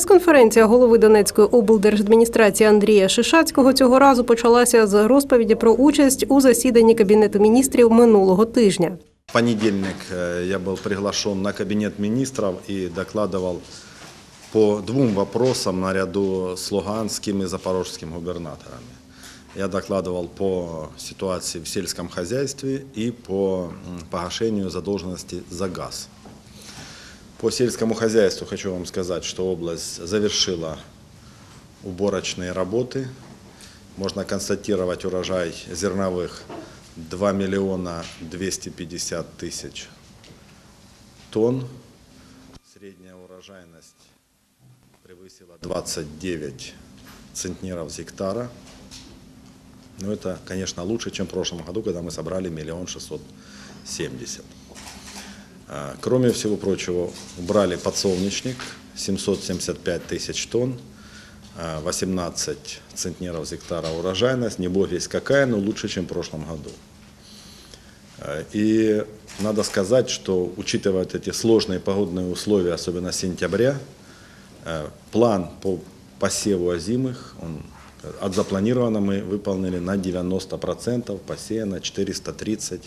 Прес-конференція голови Донецької облдержадміністрації Андрія Шишацького цього разу почалася з розповіді про участь у засіданні Кабінету міністрів минулого тижня. В понедельник э, я был приглашен на кабинет министров и докладывал по двум вопросам наряду с луганским и запорожским губернаторами. Я докладывал по ситуации в сельском хозяйстве и по м, погашению задолженности за газ. По сельскому хозяйству хочу вам сказать, что область завершила уборочные работы. Можно констатировать урожай зерновых 2 миллиона 250 тысяч тонн. Средняя урожайность превысила 29 центнеров с гектара. Но это, конечно, лучше, чем в прошлом году, когда мы собрали миллион шестьсот семьдесят. А, Кроме всего прочего, убрали подсолнечник 775 тысяч тонн, а, 18 центнеров с гектара урожайность, не бог весь какая, но лучше, чем в прошлом году. А, И надо сказать, что учитывая эти сложные погодные условия, особенно сентября, план по посеву озимых, он от запланированного мы выполнили на 90%, посеяно 430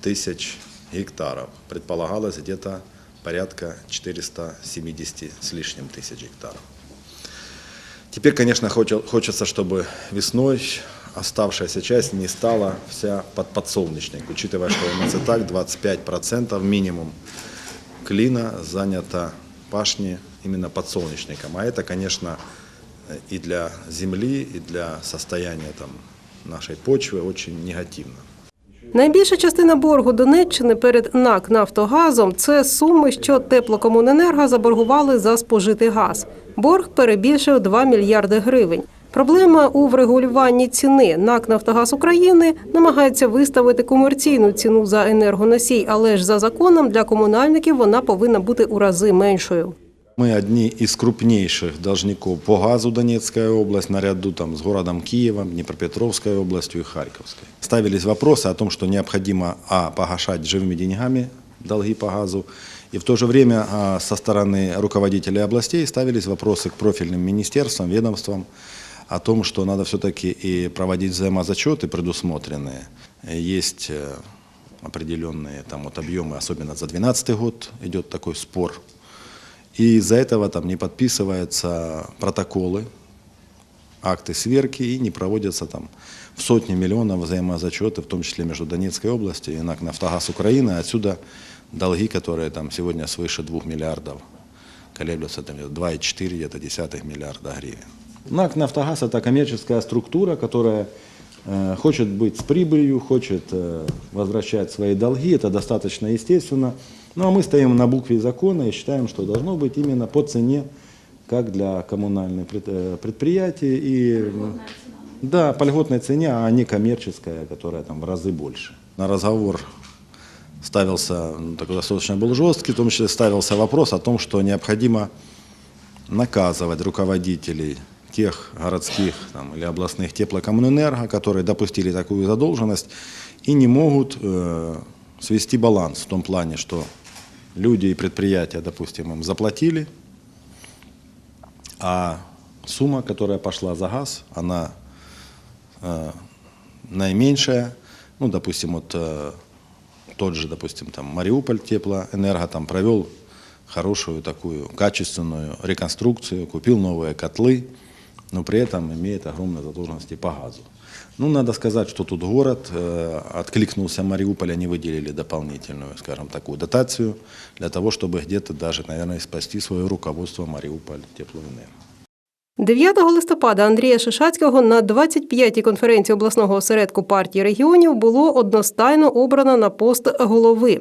тысяч гектаров. Предполагалось где-то порядка 470 с лишним тысяч гектаров. Теперь, конечно, хоче- хочется, чтобы весной оставшаяся часть не стала вся под подсолнечник, учитывая, что у нас и так 25% минимум клина занято пашни именно подсолнечником. А это, конечно, и для земли, и для состояния там, нашей почвы очень негативно. Найбільша частина боргу Донеччини перед НАК «Нафтогазом» – це суми, що теплокомуненерго заборгували за спожитий газ. Борг перебільшив 2 мільярди гривень. Проблема у врегулюванні ціни. НАК «Нафтогаз України» намагається виставити комерційну ціну за енергоносій, але ж за законом для комунальників вона повинна бути у рази меншою. Мы одни из крупнейших должников по газу Донецкая область, наряду там, с городом Киевом, Днепропетровской областью и Харьковской. Ставились вопросы о том, что необходимо а, погашать живыми деньгами долги по газу, и в то же время а, со стороны руководителей областей ставились вопросы к профильным министерствам, ведомствам о том, что надо все-таки и проводить взаимозачеты предусмотренные. Есть э, определенные там, вот, объемы, особенно за 2012 год идет такой спор и из-за этого там не подписываются протоколы, акты сверки и не проводятся там в сотни миллионов взаимозачеты, в том числе между Донецкой областью и «Нафтогаз Украины». Отсюда долги, которые там сегодня свыше 2 миллиардов, колеблются там 2,4 где-то десятых миллиарда гривен. НАК «Нафтогаз» – это коммерческая структура, которая хочет быть с прибылью, хочет э, возвращать свои долги, это достаточно естественно. Ну а мы стоим на букве закона и считаем, что должно быть именно по цене, как для коммунальных э, предприятий. И, э, да, по льготной цене, а не коммерческая, которая там в разы больше. На разговор ставился, ну, такой достаточно был жесткий, в том числе ставился вопрос о том, что необходимо наказывать руководителей тех городских там, или областных теплокоммунэнерго, которые допустили такую задолженность и не могут э, свести баланс в том плане, что люди и предприятия, допустим, им заплатили, а сумма, которая пошла за газ, она э, наименьшая. Ну, допустим, вот э, тот же, допустим, там Мариуполь теплоэнерго там провел хорошую такую качественную реконструкцию, купил новые котлы, но при этом имеет огромные задолженности по газу. Ну, надо сказать, что тут город э, откликнулся Мариуполь, они выделили дополнительную, скажем, такую дотацию для того, чтобы где-то даже, наверное, спасти свое руководство Мариуполь теплоэнерго. 9 листопада Андрія Шишацького на 25-й конференції обласного осередку партії регіонів було одностайно обрано на пост голови.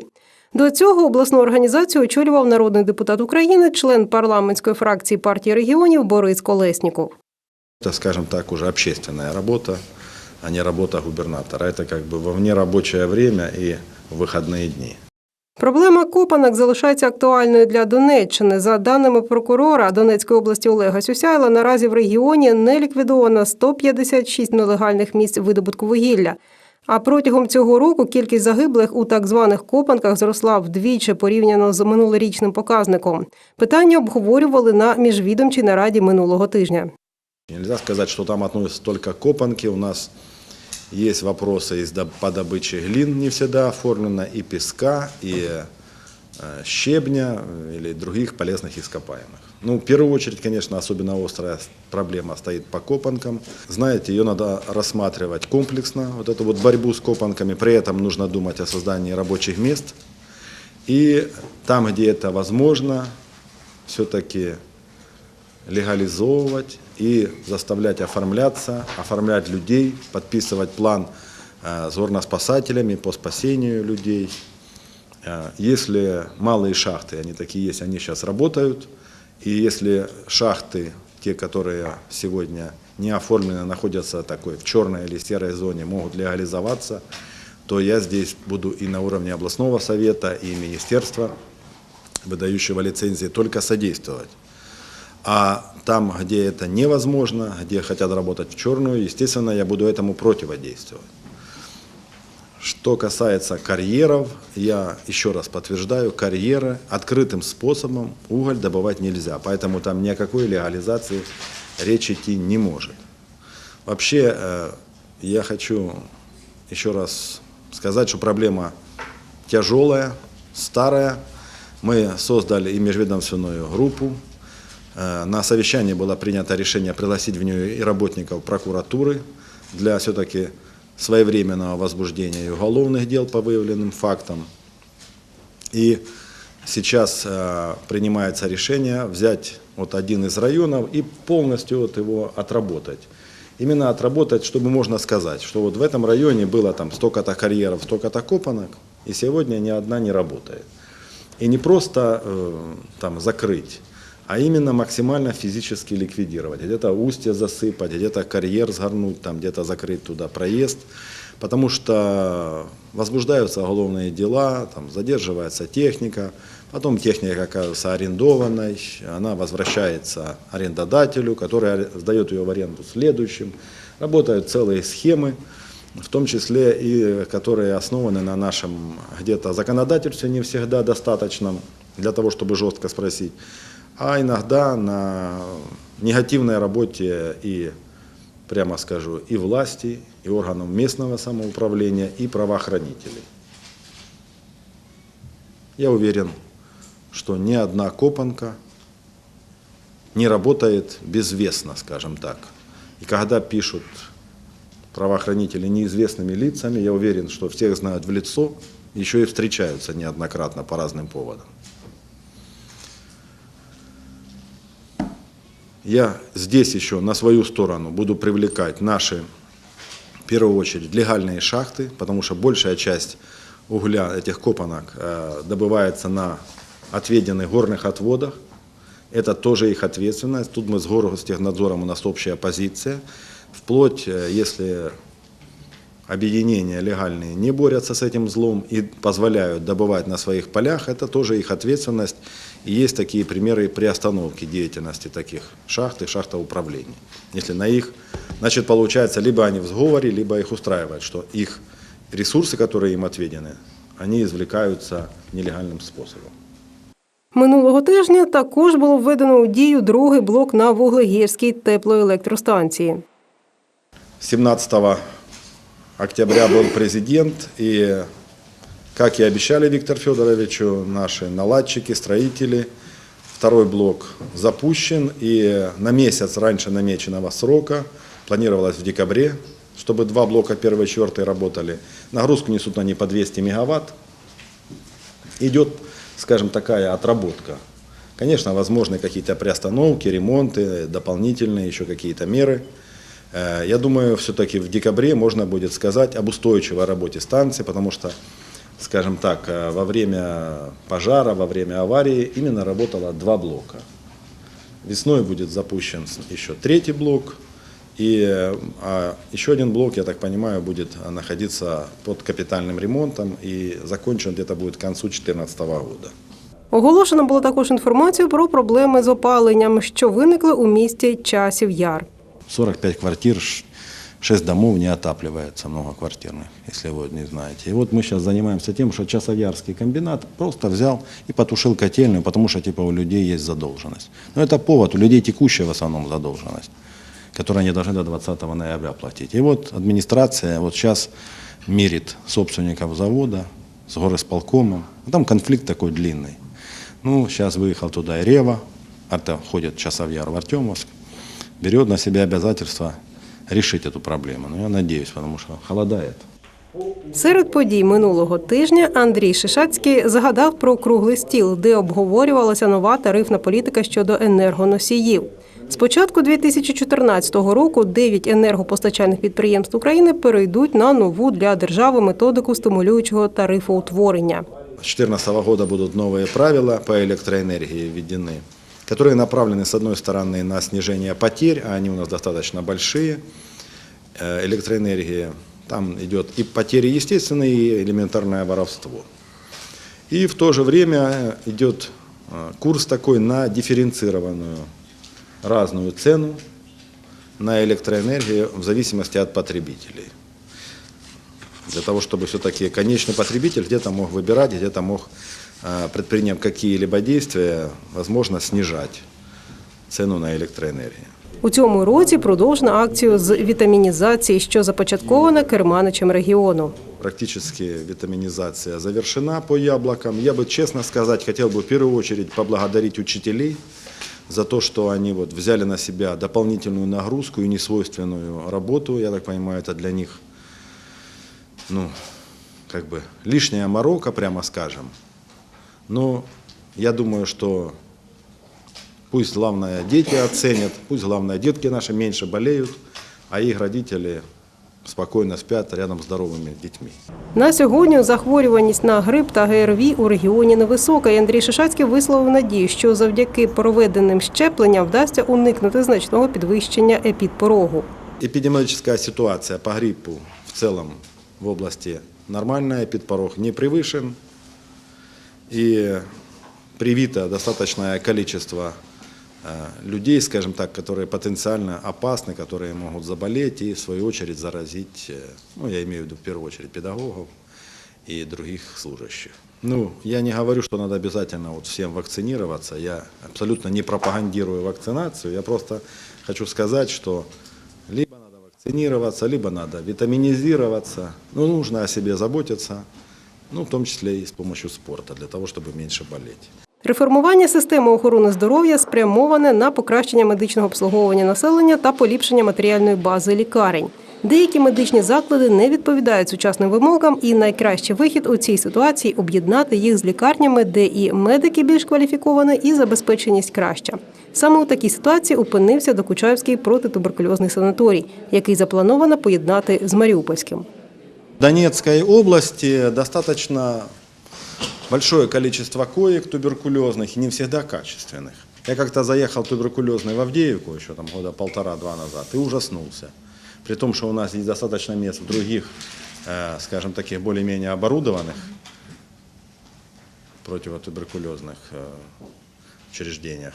До цього обласну організацію очолював народний депутат України, член парламентської фракції партії регіонів Борис Колесніков. Это, скажем так, уже общественная работа, а не работа губернатора. Это как бы во внерабочее время и в выходные дни. Проблема копанок залишається актуальною для Донеччини. За даними прокурора Донецької області Олега Сюсяйла, наразі в регіоні не ліквідовано 156 нелегальних місць видобутку вугілля. А протягом цього року кількість загиблих у так званих копанках зросла вдвічі порівняно з минулорічним показником. Питання обговорювали на міжвідомчій нараді минулого тижня. Нельзя сказать, что там относятся только копанки. У нас есть вопросы из по добыче глин не всегда оформлено, и песка, и э, щебня э, или других полезных ископаемых. Ну, в первую очередь, конечно, особенно острая проблема стоит по копанкам. Знаете, ее надо рассматривать комплексно, вот эту вот борьбу с копанками. При этом нужно думать о создании рабочих мест. И там, где это возможно, все-таки легализовывать и заставлять оформляться, оформлять людей, подписывать план э, с горноспасателями по спасению людей. Э, Если малые шахты, они такие есть, они сейчас работают, и если шахты, те, которые сегодня не оформлены, находятся такой в черной или серой зоне, могут легализоваться, то я здесь буду и на уровне областного совета, и министерства, выдающего лицензии, только содействовать. А там, где это невозможно, где хотят работать в черную, естественно, я буду этому противодействовать. Что касается карьеров, я еще раз подтверждаю, карьеры открытым способом уголь добывать нельзя, поэтому там ни о какой легализации речь идти не может. Вообще, э, я хочу еще раз сказать, что проблема тяжелая, старая. Мы создали и межведомственную группу. Э, На совещании было принято решение пригласить в нее и работников прокуратуры для все-таки своевременного возбуждения уголовных дел по выявленным фактам. И сейчас э, принимается решение взять вот один из районов и полностью вот его отработать. Именно отработать, чтобы можно сказать, что вот в этом районе было там столько-то карьеров, столько-то копанок, и сегодня ни одна не работает. И не просто э, там закрыть, а именно максимально физически ликвидировать. Где-то устье засыпать, где-то карьер сгорнуть, там где-то закрыть туда проезд. Потому что возбуждаются уголовные дела, там задерживается техника, потом техника оказывается арендованной, она возвращается арендодателю, который сдает ее в аренду следующим. Работают целые схемы, в том числе и которые основаны на нашем где-то законодательстве не всегда достаточном для того, чтобы жестко спросить, а иногда на негативной работе и, прямо скажу, и власти, и органов местного самоуправления, и правоохранителей. Я уверен, что ни одна копанка не работает безвестно, скажем так. И когда пишут правоохранители неизвестными лицами, я уверен, что всех знают в лицо, еще и встречаются неоднократно по разным поводам. Я здесь еще на свою сторону буду привлекать наши, в первую очередь, легальные шахты, потому что большая часть угля этих копанок э, добывается на отведенных горных отводах. Это тоже их ответственность. Тут мы с Горгостехнадзором у нас общая позиция. Вплоть, э, если объединения легальные не борются с этим злом и позволяют добывать на своих полях, это тоже их ответственность. И есть такие примеры приостановки деятельности таких шахт и шахтоуправлений. Если на их, значит, получается, либо они в сговоре, либо их устраивает, что их ресурсы, которые им отведены, они извлекаются нелегальным способом. Минулого тижня також було введено у дію другий блок на вуглегірській теплоелектростанції. 17 октября был президент, и, как и обещали Виктору Федоровичу, наши наладчики, строители, второй блок запущен, и на месяц раньше намеченного срока, планировалось в декабре, чтобы два блока, первый и четвертый, работали. Нагрузку несут они по 200 мегаватт. Идет, скажем, такая отработка. Конечно, возможны какие-то приостановки, ремонты, дополнительные еще какие-то меры. Э, Я думаю, все-таки в декабре можно будет сказать об устойчивой работе станции, потому что, скажем так, э, во время пожара, во время аварии именно работало два блока. Весной будет запущен с- еще третий блок, и э, а еще один блок, я так понимаю, будет э, находиться под капитальным ремонтом и закончен где-то будет к концу 2014 года. Оголошено було також інформацію про проблеми з опаленням, що виникли у місті Часів Яр. 45 квартир, ш- Шесть домов не отапливается, многоквартирных, если вы не знаете. И вот мы сейчас занимаемся тем, что Часовярский комбинат просто взял и потушил котельную, потому что типа у людей есть задолженность. Но это повод, у людей текущая в основном задолженность, которую они должны до 20 ноября платить. И вот администрация вот сейчас мирит собственников завода с горосполкомом. Ну, Там конфликт такой длинный. Ну, сейчас выехал туда и Рева, это входит Часовьяр в Артемовск, берет на себя обязательство решить эту проблему. Но я надеюсь, потому что холодает. Серед подій минулого тижня Андрій Шишацький згадав про круглий стіл, де обговорювалася нова тарифна політика щодо енергоносіїв. З початку 2014 року 9 енергопостачальних підприємств України перейдуть на нову для держави методику стимулюючого тарифоутворення. С 2014 года будут новые правила по электроэнергии введены, Которые направлены, с одной стороны, на снижение потерь, а они у нас достаточно большие. Э, Электроэнергия, там идет и потери естественные, и элементарное воровство. И в то же время э, идет э, курс такой на дифференцированную разную цену на электроэнергию в зависимости от потребителей. Для того, чтобы все-таки конечный потребитель где-то мог выбирать, где-то мог, предприняв какие-либо действия, возможно, снижать цену на электроэнергию. У цьому році продовжена акцію з вітамінізації, що започаткована керманичем регіону. Практически витаминизация завершена по яблокам. Я бы, честно сказать, хотел бы в первую очередь поблагодарить учителей за то, что они вот взяли на себя дополнительную нагрузку и несвойственную работу. Я так понимаю, это для них ну, как бы лишняя морока, прямо скажем. Но я думаю, что пусть главное дети оценят, пусть главное детки наши меньше болеют, а их родители спокойно спят рядом с здоровыми детьми. На сьогодні захворюваність на грип та ГРВІ у регіоні невисока. І Андрій Шишацький висловив надію, що завдяки проведеним щепленням вдасться уникнути значного підвищення епідпорогу. Эпидемиологическая ситуация по гриппу в целом в области нормальная, эпидпорог не превышен. И привито достаточное количество э, людей, скажем так, которые потенциально опасны, которые могут заболеть и в свою очередь заразить, э, ну я имею в виду в первую очередь педагогов и других служащих. Ну, я не говорю, что надо обязательно вот всем вакцинироваться, я абсолютно не пропагандирую вакцинацию, я просто хочу сказать, что либо надо вакцинироваться, либо надо витаминизироваться, ну, нужно о себе заботиться, ну, в том числе и с помощью спорта, для того, чтобы меньше болеть. Реформування системи охорони здоров'я спрямоване на покращення медичного обслуговування населення та поліпшення матеріальної бази лікарень. Деякі медичні заклади не відповідають сучасним вимогам, і найкращий вихід у цій ситуації об'єднати їх з лікарнями, де і медики більш кваліфіковані, і забезпеченість краща. Саме у такій ситуації опинився Докучаївський протитуберкульозний санаторій, який заплановано поєднати з Маріупольським. Донецкой области достаточно большое количество коек туберкулезных и не всегда качественных. Я как-то заехал туберкулезный в Авдеевку еще там года полтора-два назад и ужаснулся. При том, что у нас есть достаточно мест в других, э, скажем, таких более-менее оборудованных противотуберкулезных э, учреждениях.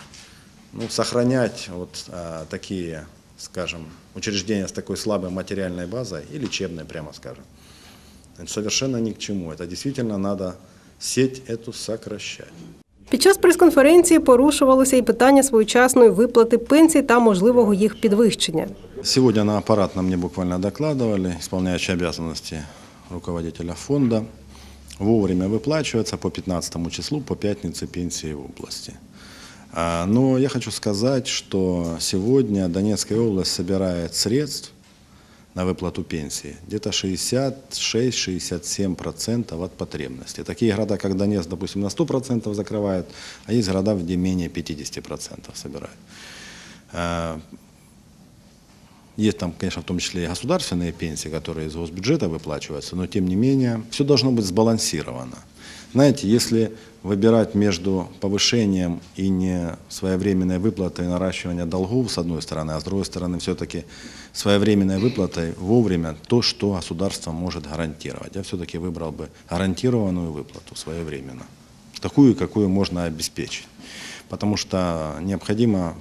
Ну, сохранять вот э, такие, скажем, учреждения с такой слабой материальной базой и лечебной, прямо скажем, это совершенно ни к чему. Это действительно надо сеть эту сокращать. Під час прес-конференції порушувалося і питання своєчасної виплати пенсій та можливого їх підвищення. Сегодня на аппаратном мне буквально докладывали, исполняющий обязанности руководителя фонда, вовремя выплачивается по 15 числу, по пятнице пенсии в области. А, Но я хочу сказать, что сегодня Донецкая область собирает средств на выплату пенсии где-то 66-67% от потребности. Такие города, как Донецк, допустим, на 100% закрывают, а есть города, где менее 50% собирают. А, есть там, конечно, в том числе и государственные пенсии, которые из госбюджета выплачиваются, но тем не менее все должно быть сбалансировано. Знаете, если выбирать между повышением и не своевременной выплатой и наращиванием долгов с одной стороны, а с другой стороны все-таки своевременной выплатой вовремя то, что государство может гарантировать. Я все-таки выбрал бы гарантированную выплату своевременно, такую, какую можно обеспечить. Потому что необходимо